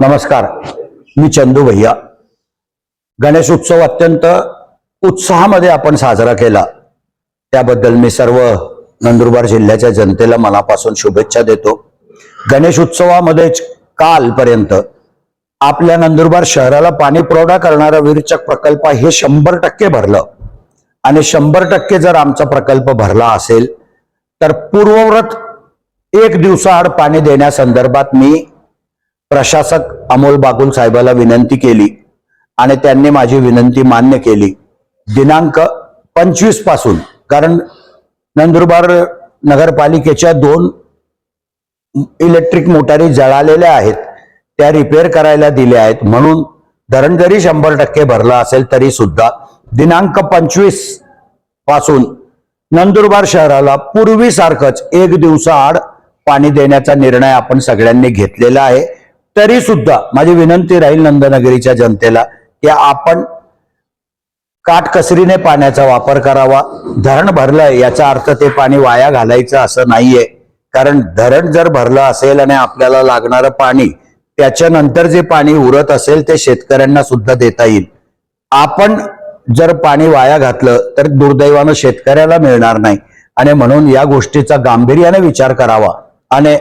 नमस्कार. मी चंदू भैया. गणेश उत्सव अत्यंत उत्साहामध्ये आपण साजरा केला. त्याबद्दल मी सर्व नंदुरबार जिल्ह्याच्या जनतेला मनापासून शुभेच्छा देतो. गणेश उत्सवामध्येच कालपर्यंत आपल्या नंदुरबार शहराला पाणी पुरवठा करणारा विरचक प्रकल्प हे शंभर टक्के भरलं. आणि शंभर टक्के जर आमचा प्रकल्प भरला असेल तर पूर्वव्रत एक दिवसाआड पाणी देण्यासंदर्भात मी प्रशासक अमोल बागुल साहेबाला विनंती केली आणि त्यांनी माझी विनंती मान्य केली. दिनांक पंचवीसपासून कारण नंदुरबार नगरपालिकेच्या दोन इलेक्ट्रिक मोटारी जळालेल्या आहेत त्या रिपेअर करायला दिल्या आहेत म्हणून धरण जरी शंभर टक्के भरला असेल तरी सुद्धा दिनांक पंचवीसपासून नंदुरबार शहराला पूर्वीसारखंच एक दिवसाआड पाणी देण्याचा निर्णय आपण सगळ्यांनी घेतलेला आहे. तरी सुद्धा माझी विनंती राहील नंदनगरीच्या जनतेला की आपण काटकसरीने पाण्याचा वापर करावा. धरण भरलंय याचा अर्थ ते पाणी वाया घालायचं असं नाहीये. कारण धरण जर भरलं असेल आणि आपल्याला लागणारं पाणी त्याच्यानंतर जे पाणी उरत असेल ते शेतकऱ्यांना सुद्धा देता येईल. आपण जर पाणी वाया घातलं तर दुर्दैवानं शेतकऱ्याला मिळणार नाही. आणि म्हणून या गोष्टीचा गांभीर्याने विचार करावा. आणि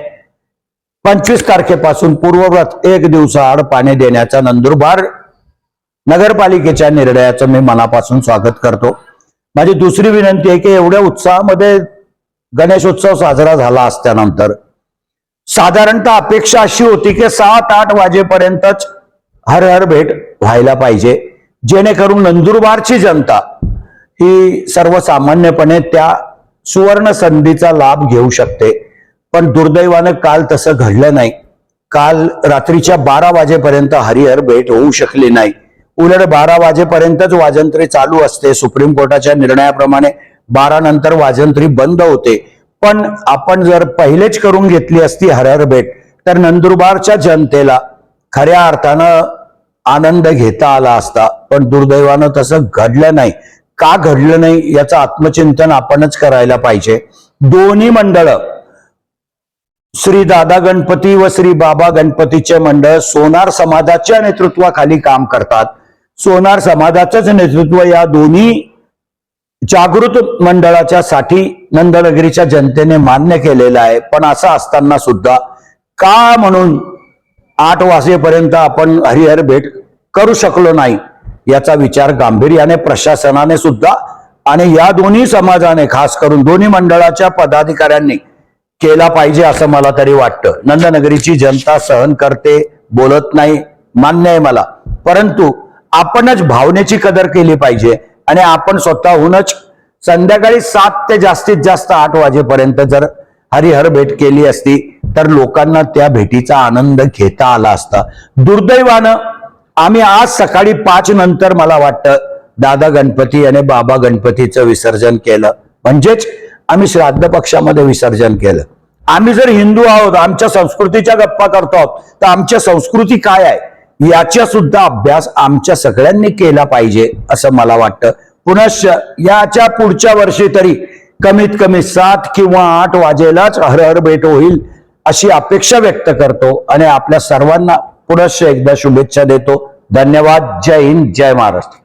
पंचवीस तारखेपासून पूर्वव्रत एक दिवसाआड पाणी देण्याचा नंदुरबार नगरपालिकेच्या निर्णयाचं मी मनापासून स्वागत करतो. माझी दुसरी विनंती आहे की एवढ्या उत्साहामध्ये गणेशोत्सव साजरा झाला असल्यानंतर साधारणतः अपेक्षा अशी होती की सात आठ वाजेपर्यंतच हर हर भेट व्हायला पाहिजे. जेणेकरून नंदुरबारची जनता ही सर्वसामान्यपणे त्या सुवर्ण संधीचा लाभ घेऊ शकते. पण दुर्दैवानं काल तसं घडलं नाही. काल रात्रीच्या बारा वाजेपर्यंत हरिहर भेट होऊ शकली नाही. उलट बारा वाजेपर्यंतच वाजंत्री चालू असते. सुप्रीम कोर्टाच्या निर्णयाप्रमाणे बारा नंतर वाजंत्री बंद होते. पण आपण जर पहिलेच करून घेतली असती हरहर भेट तर नंदुरबारच्या जनतेला खऱ्या अर्थानं आनंद घेता आला असता. पण दुर्दैवानं तसं घडलं नाही. का घडलं नाही याचं आत्मचिंतन आपणच करायला पाहिजे. दोन्ही मंडळ श्री दादा गणपती व श्री बाबा गणपतीचे मंडळ सोनार समाजाच्या नेतृत्वाखाली काम करतात. सोनार समाजाचंच नेतृत्व या दोन्ही जागृत मंडळाच्या साठी नंदनगिरीच्या जनतेने मान्य केलेलं आहे. पण असं असताना सुद्धा का म्हणून आठ वाजेपर्यंत आपण हरिहर भेट करू शकलो नाही? याचा विचार गांभीर्याने प्रशासनाने सुद्धा आणि या दोन्ही समाजाने खास करून दोन्ही मंडळाच्या पदाधिकाऱ्यांनी केला पाहिजे असं मला तरी वाटतं. नंदनगरीची जनता सहन करते बोलत नाही मान्य आहे मला. परंतु आपणच भावनेची कदर केली पाहिजे आणि आपण स्वतःहूनच संध्याकाळी सात ते जास्तीत जास्त आठ वाजेपर्यंत जर हरिहर भेट केली असती तर लोकांना त्या भेटीचा आनंद घेता आला असता. दुर्दैवानं आम्ही आज सकाळी पाच नंतर मला वाटतं दादा गणपती आणि बाबा गणपतीचं विसर्जन केलं. म्हणजेच आम्ही श्राद्ध पक्षामध्ये विसर्जन केलं. आम्ही जर हिंदू आहोत आमच्या संस्कृतीच्या गप्पा करतो आहोत तर आमच्या संस्कृती काय आहे? याचा सुद्धा अभ्यास आमच्या सगळ्यांनी केला पाहिजे असं मला वाटतं. पुनश्च याच्या पुढच्या वर्षी तरी कमीत कमी सात किंवा आठ वाजेलाच हरहर भेट होईल अशी अपेक्षा व्यक्त करतो आणि आपल्या सर्वांना पुनश्च एकदा शुभेच्छा देतो. धन्यवाद. जय हिंद. जय महाराष्ट्र.